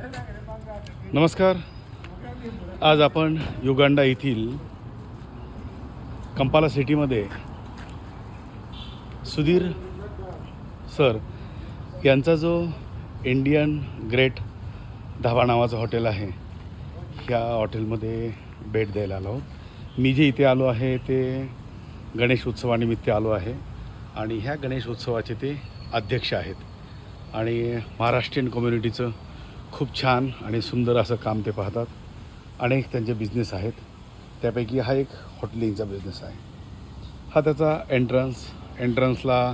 नमस्कार. आज आपण युगांडा येथील कंपाला सिटीमध्ये सुधीर सर यांचा जो इंडियन ग्रेट धाबा नावाचं हॉटेल आहे ह्या हॉटेलमध्ये भेट द्यायला आलो आहोत. मी जे इथे आलो आहे ते गणेश उत्सवानिमित्त आलो आहे आणि ह्या गणेश उत्सवाचे ते अध्यक्ष आहेत. आणि महाराष्ट्रीयन कम्युनिटीचं खूप छान आणि सुंदर असं काम ते पाहतात. अनेक त्यांचे बिझनेस आहेत. त्यापैकी हा एक हॉटेलिंगचा बिझनेस आहे. हा त्याचा एंट्रन्स एंट्रन्सला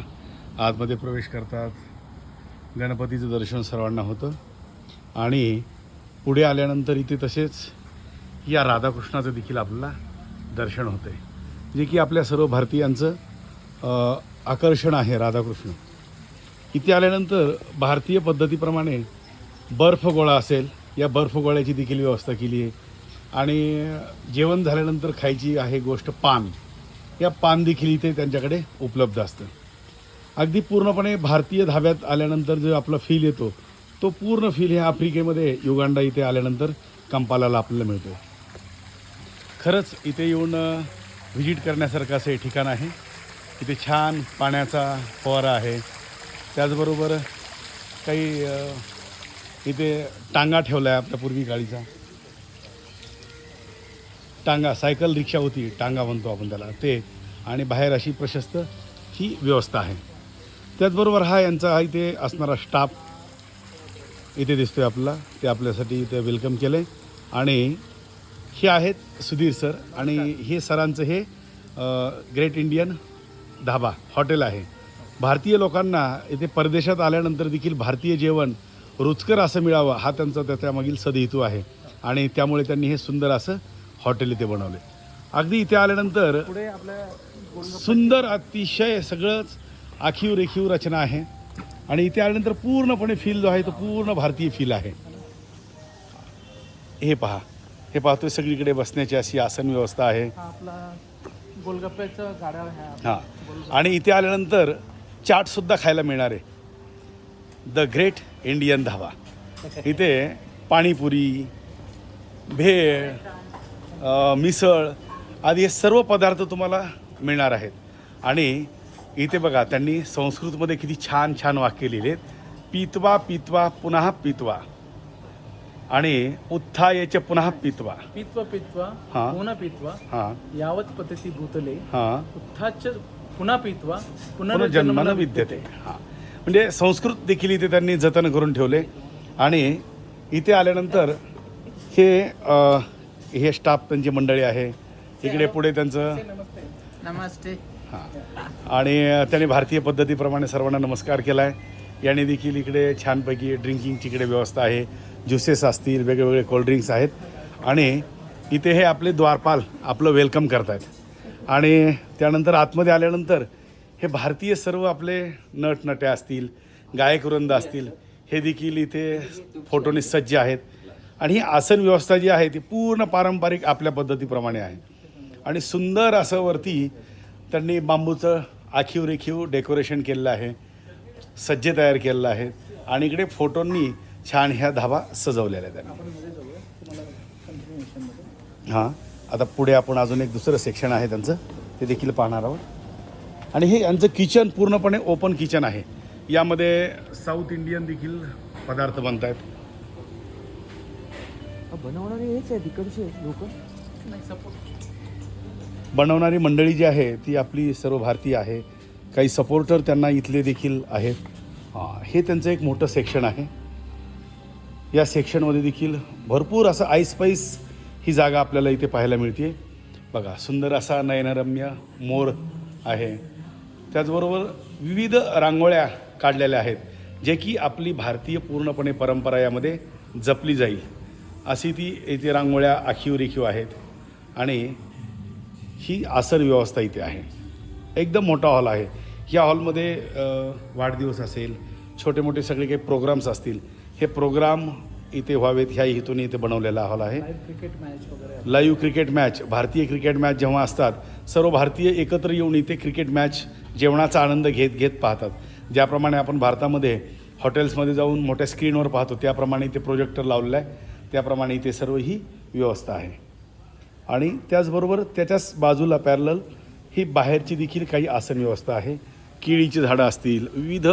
आतमध्ये प्रवेश करतात. गणपतीचं दर्शन सर्वांना होतं. आणि पुढे आल्यानंतर इथे तसेच या राधाकृष्णाचं देखील आपल्याला दर्शन होतं. आहे जे की आपल्या सर्व भारतीयांचं आकर्षण आहे राधाकृष्ण. इथे आल्यानंतर भारतीय पद्धतीप्रमाणे बर्फ गोळा असेल या बर्फ गोळ्याची देखील व्यवस्था केली आहे. आणि जेवण झाल्यानंतर खायची आहे गोष्ट पान. या पान देखील इथे त्यांच्याकडे उपलब्ध असतं. अगदी पूर्णपणे भारतीय धाब्यात आल्यानंतर जो आपला फील येतो तो पूर्ण फील हे आफ्रिकेमध्ये युगांडा इथे आल्यानंतर कंपालाला आपल्याला मिळतो. खरंच इथे येऊन व्हिजिट करण्यासारखं असं हे ठिकाण आहे. इथे छान पाण्याचा फवारा आहे. त्याचबरोबर काही इथे टांगा ठेवला आहे आपल्या पूर्वी गाडीचा. टांगा सायकल रिक्षा होती टांगा म्हणतो आपण त्याला. ते आणि बाहेर अशी प्रशस्त ही व्यवस्था आहे. त्याचबरोबर हा यांचा इथे असणारा स्टाफ इथे दिसतोय आपला ते आपल्यासाठी इथे वेलकम केलं आहे आणि हे आहेत सुधीर सर आणि हे सरांचं हे ग्रेट इंडियन धाबा हॉटेल आहे. भारतीय लोकांना इथे परदेशात आल्यानंतर देखील भारतीय जेवण रुचकर असं मिळावं हा त्यांचा त्याच्यामागील सदहेतू आहे. आणि त्यामुळे त्यांनी हे सुंदर असं हॉटेल इथे बनवले. अगदी इथे आल्यानंतर सुंदर अतिशय सगळंच आखीव रेखीव रचना आहे. आणि इथे आल्यानंतर पूर्णपणे फील जो आहे तो पूर्ण भारतीय फील आहे. हे पहा. हे पाहतोय सगळीकडे बसण्याची अशी आसन व्यवस्था आहे. हा हां. आणि इथे आल्यानंतर चाटसुद्धा खायला मिळणार आहे. द ग्रेट इंडियन धाबा इथे पाणीपुरी भेळ मिसळ आदी हे सर्व पदार्थ तुम्हाला मिळणार आहेत. आणि इथे बघा त्यांनी संस्कृतमध्ये किती छान छान वाक्य लिहिले आहेत पितवा पितवा पुन्हा पितवा. आणि उत्थायचे पुन्हा पितवा. पित्व पित्वा हा. पुन्हा पित्वा हां. यावत पतती भूतले. हां. उत्थाच पुन्हा पित्वा पुनर्जन्मन विद्यते. हां. म्हणजे संस्कृत देखील इथे त्यांनी जतन करून ठेवले. आणि इथे आल्यानंतर हे हे स्टाफ त्यांची मंडळी आहे. इकडे पुढे त्यांचं नमस्ते. हां. आणि त्यांनी भारतीय पद्धतीप्रमाणे सर्वांना नमस्कार केला आहे याने देखील इकडे छानपैकी ड्रिंकिंगची इकडे व्यवस्था आहे. ज्युसेस असतील वेगवेगळे कोल्ड्रिंक्स आहेत. आणि इथे हे आपले द्वारपाल आपलं वेलकम करतायत. आणि त्यानंतर आतमध्ये आल्यानंतर हे भारतीय सर्व आपले नटनट्या असतील गायकवृंद असतील हे देखील इथे फोटोने सज्ज आहेत. आणि ही आसन व्यवस्था जी आहे ती पूर्ण पारंपरिक आपल्या पद्धतीप्रमाणे आहे. आणि सुंदर असं वरती त्यांनी बांबूचं आखीव रेखीव डेकोरेशन केलेलं आहे सज्जे तयार केलेलं आहे. आणि इकडे फोटोंनी छान ह्या धाबा सजवलेल्या त्यांनी. हां आता पुढे आपण अजून एक दुसरं सेक्शन आहे त्यांचं ते देखील पाहणार आहोत. आणि हे यांचं किचन पूर्णपणे ओपन किचन आहे. यामध्ये साऊथ इंडियन देखील पदार्थ बनत आहेत बनवणारे हेच आहे तिकडचे लोक? बनवणारी मंडळी जी आहे ती आपली सर्व भारतीय आहे. काही सपोर्टर त्यांना इथले देखील आहेत. हां हे त्यांचं एक मोठं सेक्शन आहे. या सेक्शनमध्ये देखील भरपूर असं आईस्पाईस ही जागा आपल्याला इथे पाहायला मिळते बघा सुंदर असा नयनरम्य मोर आहे. त्याचबरोबर विविध रांगोळ्या काढलेल्या आहेत जे की आपली भारतीय पूर्णपणे परंपरा यामध्ये जपली जाईल. अशी ती इथे रांगोळ्या आखीव रेखीव आहेत आणि ही आसन व्यवस्था इथे आहे. एकदम मोठा हॉल आहे. या हॉलमध्ये वाढदिवस असेल छोटे मोठे सगळे काही प्रोग्राम्स असतील हे प्रोग्राम इथे व्हावेत ह्या हेतून इथे बनवलेला हॉल आहे. क्रिकेट मॅच वगैरे लाईव्ह क्रिकेट मॅच भारतीय क्रिकेट मॅच जेव्हा असतात सर्व भारतीय एकत्र येऊन इथे क्रिकेट मॅच जेवणाचा आनंद घेत घेत पाहतात. ज्याप्रमाणे आपण भारतामध्ये हॉटेल्समध्ये जाऊन मोठ्या स्क्रीनवर पाहतो त्याप्रमाणे इथे प्रोजेक्टर लावलेलं आहे. त्याप्रमाणे इथे सर्व ही व्यवस्था आहे. आणि त्याचबरोबर त्याच्याच बाजूला पॅरल ही बाहेरची देखील काही आसन व्यवस्था आहे. केळीची झाडं असतील विविध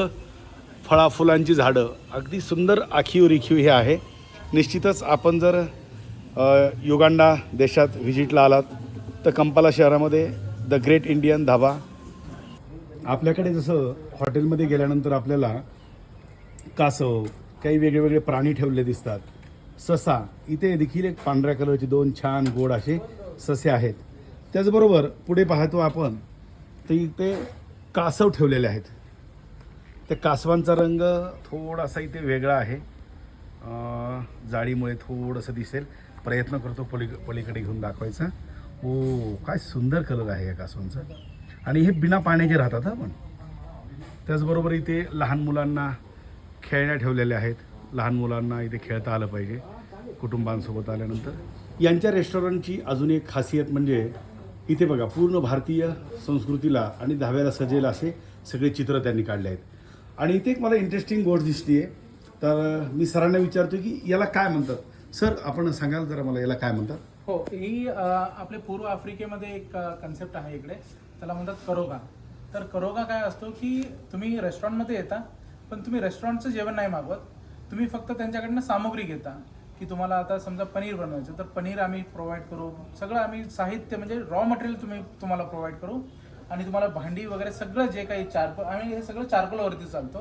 फळा फुलांची झाडं अगदी सुंदर आखीव रेखीव हे आहे. निश्चितच आपण जर युगांडा देशात व्हिजिटला आलात तर कंपाला शहरामध्ये द ग्रेट इंडियन धाबा आपल्याकडे जसं हॉटेलमध्ये गेल्यानंतर आपल्याला कासव काही वेगळे वेगळे प्राणी ठेवले दिसतात. ससा इथे देखील एक पांढऱ्या कलरचे दोन छान गोड असे ससे आहेत. त्याचबरोबर पुढे पाहतो आपण तर इथे कासव ठेवलेले आहेत. त्या कासवांचा रंग थोडासा इथे वेगळा आहे. जाळीमुळे थोडंसं दिसेल. प्रयत्न करतो पली पलीकडे घेऊन दाखवायचा. ओ काय सुंदर कलर आहे या कासवांचा. आणि हे बिना पाण्याचे राहतात हा पण. त्याचबरोबर इथे लहान मुलांना खेळण्या ठेवलेल्या आहेत. लहान मुलांना इथे खेळता आलं पाहिजे कुटुंबांसोबत आल्यानंतर. यांच्या रेस्टॉरंटची अजून एक खासियत म्हणजे इथे बघा पूर्ण भारतीय संस्कृतीला आणि दहाव्याला सजेल असे सगळे चित्र त्यांनी काढले आहेत. आणि इथे एक मला इंटरेस्टिंग गोष्ट दिसली आहे तर मी सरांना विचारतो की याला काय म्हणतात? सर आपण सांगाल जरा मला याला काय म्हणतात? हो ही आपले पूर्व आफ्रिकेमध्ये एक कन्सेप्ट आहे इकडे. त्याला म्हणतात करोगा. तर करोगा काय असतो की तुम्ही रेस्टॉरंटमध्ये येता पण तुम्ही रेस्टॉरंटचं जेवण नाही मागवत. तुम्ही फक्त त्यांच्याकडनं सामग्री घेता की तुम्हाला आता समजा पनीर बनवायचं तर पनीर आम्ही प्रोव्हाइड करू. सगळं आम्ही साहित्य म्हणजे रॉ मटेरियल तुम्ही तुम्हाला प्रोव्हाइड करू. आणि तुम्हाला भांडी वगैरे सगळं जे काही चारकोल आम्ही हे सगळं चारकोलवरती चालतो.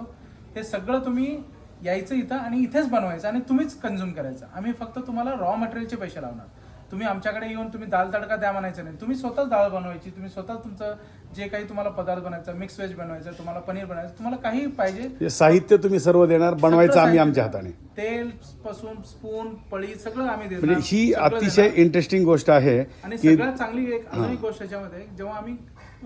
हे सगळं तुम्ही यायचं इथं आणि इथेच बनवायचं आणि तुम्हीच कन्झ्युम करायचं. आम्ही फक्त तुम्हाला रॉ मटेरियलचे पैसे लावणार. तुम्ही आमच्याकडे येऊन तुम्ही दाल तडका द्या म्हणायचं नाही. तुम्ही स्वतःच डाळ बनवायची तुम्ही स्वतः तुमचं जे काही तुम्हाला पदार्थ बनायचा मिक्स व्हेज बनवायचं तुम्हाला पनीर बनायचं तुम्हाला काही पाहिजे. साहित्य तुम्ही सर्व देणार बनवायचं आम्ही आमच्या हाताने. तेल पासून स्पून पळी सगळं आम्ही देणार. म्हणजे ही सगळं अतिशय देणार. इंटरेस्टिंग गोष्ट आहे आणि की सगळ्यात चांगली एक अजून एक गोष्ट याच्यामध्ये जेव्हा आम्ही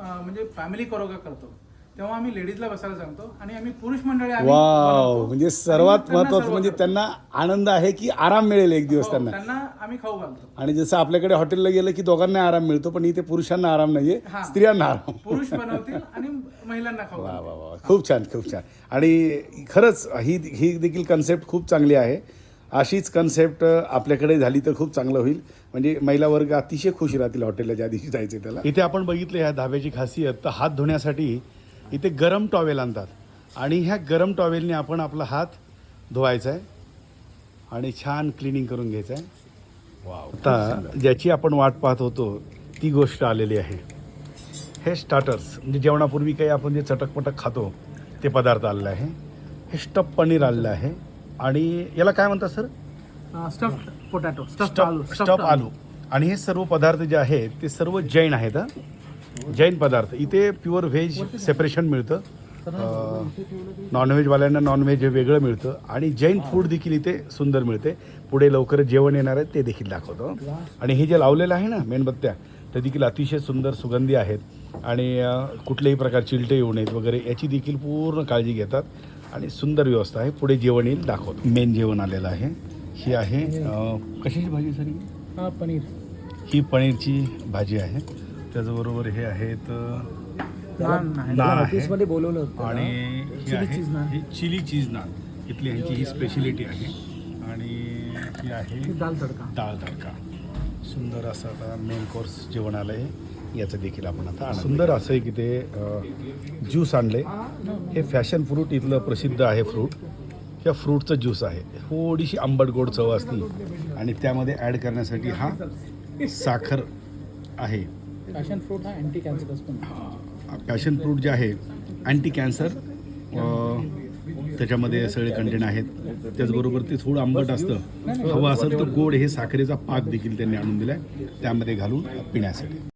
अं, म्हणजे फॅमिली करोगा करतो तेव्हा आम्ही लेडीजला बसायला सांगतो आणि आम्ही पुरुष मंडळी आम्ही वाव बनवतो. म्हणजे आणि सर्वात त्यांना महत्वाचं सर्व म्हणजे करतो. त्यांना आनंद आहे की आराम मिळेल एक दिवस हो, त्यांना. त्यांना आम्ही खाऊ घालतो. आणि जसं आपल्याकडे हॉटेलला गेलं की दोघांना आराम मिळतो पण इथे पुरुषांना आराम नाहीये हा. स्त्रियांना आराम. पुरुष बनवतील आणि महिलांना खाऊ वा. वा वा खूप छान खूप छान. आणि खरंच ही ही देखील कन्सेप्ट खूप चांगली आहे. अशीच कन्सेप्ट आपल्याकडे झाली तर खूप चांगलं होईल. म्हणजे महिला वर्ग अतिशय खुश राहतील हॉटेलला ज्या दिवशी जायचे त्याला. इथे आपण बघितलं ह्या धाब्याची खासियत तर हात धुण्यासाठी इथे गरम टॉवेल आणतात. आणि ह्या गरम टॉवेलने आपण आपला हात धुवायचा आहे आणि छान क्लिनिंग करून घ्यायचं आहे आता ज्याची आपण वाट पाहत होतो ती गोष्ट आलेली आहे. हे स्टार्टर्स म्हणजे जेवणापूर्वी काही आपण जे चटकपटक खातो ते पदार्थ आलेले आहे. हे स्टफ पनीर आलेलं आहे. आणि याला काय म्हणतात sir? Stuffed potato stuff stuff aloo आणि हे सर्व पदार्थ जे आहेत ते सर्व जैन आहेत. जैन पदार्थ. इथे प्युअर व्हेज सेपरेशन मिळतं. नॉनव्हेजवाल्यांना नॉनव्हेज हे वेगळं मिळतं आणि जैन फूड देखील इथे सुंदर मिळते. पुढे लवकरच जेवण येणार आहे ते देखील दाखवतो. आणि हे जे लावलेलं आहे ना मेणबत्त्या ते देखील अतिशय सुंदर सुगंधी आहेत. आणि कुठल्याही प्रकार चिलटे येऊ नयेत वगैरे याची देखील पूर्ण काळजी घेतात. आणि सुंदर व्यवस्था आहे. पुढे जेवण येईल दाखवतो. मेन जेवण आलेलं आहे. ही आहे कशाची भाजी सर पनीर. ही पनीरची भाजी आहे. त्याचबरोबर हे आहेत नान आहे. बोलवलं होतं. आणि. ही चिली आहे चीज नान. ही चिली चीज नान. इथली ह्यांची ही स्पेशलिटी आहे. आणि ही आहे ही दाल तडका. डाळ तडका. सुंदर असं आता मेन कोर्स जेवण आलं आहे. याचं देखील आपण आता आनंद सुंदर असं आहे की ते ज्यूस आणले हे फॅशन फ्रूट इथलं प्रसिद्ध आहे फ्रूट. या फ्रूटचं ज्यूस आहे. थोडीशी आंबट गोड चव असती. आणि त्यामध्ये ॲड करण्यासाठी हा साखर आहे. पॅशन फ्रूट हा अँटी कॅन्सर पण पॅशन फ्रूट जे आहे अँटी कॅन्सर त्याच्यामध्ये सगळे कंटेंट आहेत. त्याचबरोबर ते थोडं आंबट असतं. हवं असेल तर गोड हे साखरेचा पाक देखील त्यांनी आणून दिला आहे त्यामध्ये घालून पिण्यासाठी.